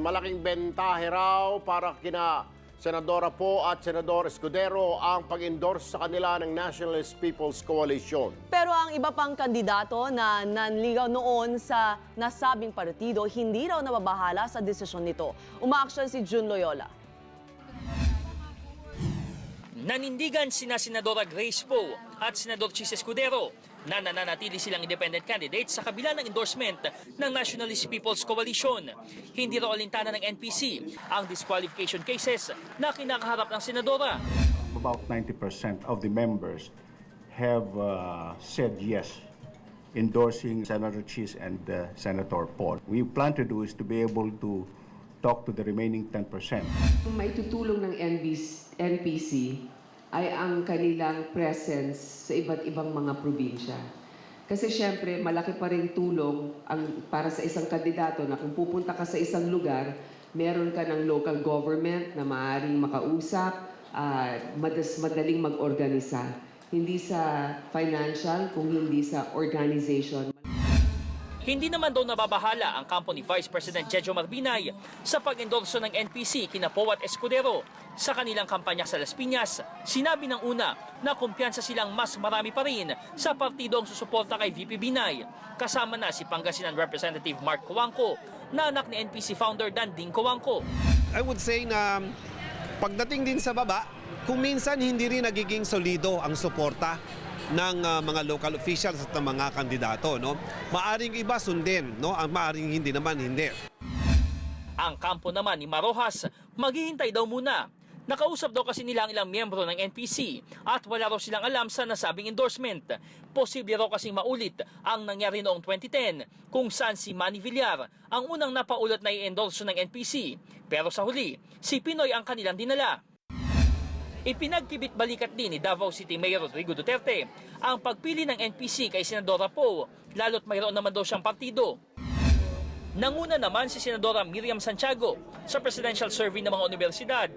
malaking bentahe raw para kina Senadora Po at Senador Escudero ang pag-endorse sa kanila ng Nationalist People's Coalition. Pero ang iba pang kandidato na nanligaw noon sa nasabing partido, hindi raw nababahala sa desisyon nito. Umaaksyon si June Loyola. Nanindigan sina Senadora Grace Poe at Senador Chis Escudero na nananatili silang independent candidates sa kabila ng endorsement ng Nationalist People's Coalition. Hindi raw alintana ng NPC ang disqualification cases na kinakaharap ng Senadora. About 90% of the members have uh, said yes, endorsing Senator Cheese and uh, Senator Paul. We plan to do is to be able to talk to the remaining 10%. Ang maitutulong ng NPC ay ang kanilang presence sa iba't ibang mga probinsya. Kasi syempre, malaki pa rin tulong ang, para sa isang kandidato na kung pupunta ka sa isang lugar, meron ka ng local government na maaaring makausap, ah, madas, madaling mag-organisa. Hindi sa financial, kung hindi sa organization. Hindi naman daw nababahala ang kampo ni Vice President Jejo Marbinay sa pag-endorso ng NPC kina at Escudero sa kanilang kampanya sa Las Piñas. Sinabi ng una na kumpiyansa silang mas marami pa rin sa partido ang susuporta kay VP Binay. Kasama na si Pangasinan Representative Mark Coangco na anak ni NPC founder Danding Coangco. I would say na pagdating din sa baba, kung minsan hindi rin nagiging solido ang suporta ng ah, mga local officials at ng mga kandidato, no? Maaring iba sundin, no? Ang maaring hindi naman hindi. Ang kampo naman ni Marojas, maghihintay daw muna. Nakausap daw kasi nila ang ilang miyembro ng NPC at wala raw silang alam sa nasabing endorsement. Posible raw kasing maulit ang nangyari noong 2010 kung saan si Manny Villar ang unang napaulat na i-endorso ng NPC. Pero sa huli, si Pinoy ang kanilang dinala. Ipinagkibit balikat din ni Davao City Mayor Rodrigo Duterte ang pagpili ng NPC kay Senadora Poe, lalo't mayroon naman daw siyang partido. Nanguna naman si Senadora Miriam Santiago sa presidential survey ng mga universidad.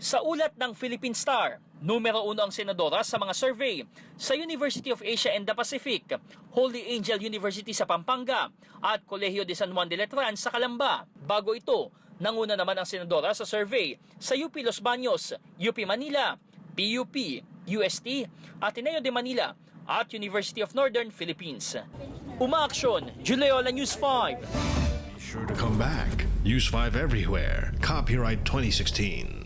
Sa ulat ng Philippine Star, numero uno ang senadora sa mga survey sa University of Asia and the Pacific, Holy Angel University sa Pampanga at Colegio de San Juan de Letran sa Calamba. Bago ito, nanguna naman ang senadora sa survey sa UP Los Baños, UP Manila, PUP, UST, Ateneo de Manila at University of Northern Philippines. Umaaksyon, Juleola News 5. Sure to come back. Use 5 everywhere. Copyright 2016.